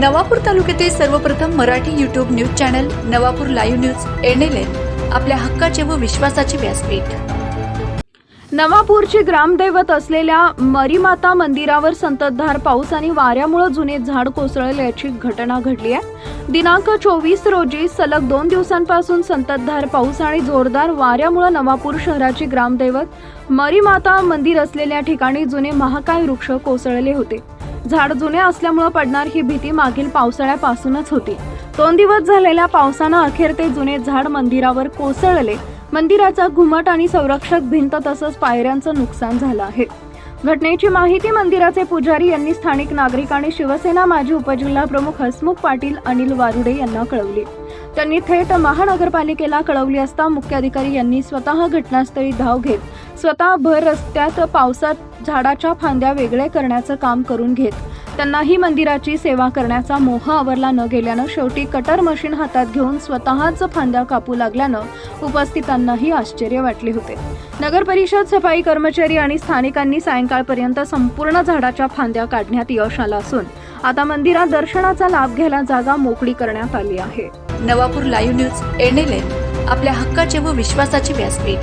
नवापूर तालुक्यातील सर्वप्रथम Marathi YouTube news channel Navapur live news NLN आपल्या हक्काचे व विश्वासाचे व्यासपीठ. नवापूरची ग्रामदैवत असलेल्या मरीमाता मंदिरावर संततधार पाऊस आणि वाऱ्यामुळे जुने झाड कोसळल्याची घटना घडली आहे. दिनांक चोवीस रोजी सलग दोन दिवसांपासून संततधार पाऊस आणि जोरदार वाऱ्यामुळे नवापूर शहराची ग्रामदैवत मरीमाता मंदिर असलेल्या ठिकाणी जुने महाकाय वृक्ष कोसळले होते. झाड जुने असल्यामुळे पडणार ही भीती मागील पावसाळ्यापासूनच होती. दोन दिवस झालेल्या पावसानं अखेर ते जुने झाड मंदिरावर कोसळले. मंदिराचा घुमट आणि संरक्षक भिंत तसंच पायऱ्यांचं नुकसान झालं आहे. घटनेची माहिती मंदिराचे पुजारी यांनी स्थानिक नागरिक आणि शिवसेना माजी उपजिल्हा प्रमुख हसमुख पाटील अनिल वारुडे यांना कळवली. त्यांनी थेट महानगरपालिकेला कळवली असता मुख्याधिकारी यांनी स्वतः घटनास्थळी धाव घेत स्वतः भर रस्त्यात पावसात झाडाच्या फांद्या वेगळे करण्याचं काम करून घेत त्यांनाही मंदिराची सेवा करण्याचा मोह आवरला न गेल्यानं शेवटी कटर मशीन हातात घेऊन स्वतःच फांद्या कापू लागल्यानं उपस्थितांनाही आश्चर्य वाटले होते. नगर परिषद सफाई कर्मचारी आणि स्थानिकांनी सायंकाळपर्यंत संपूर्ण झाडाच्या फांद्या काढण्यात यश आलं असून आता मंदिरात दर्शनाचा लाभ घ्यायला जागा मोकळी करण्यात आली आहे. नवापूर लाईव्ह न्यूज एनएलएन आपल्या हक्काचे व विश्वासाचे व्यासपीठ.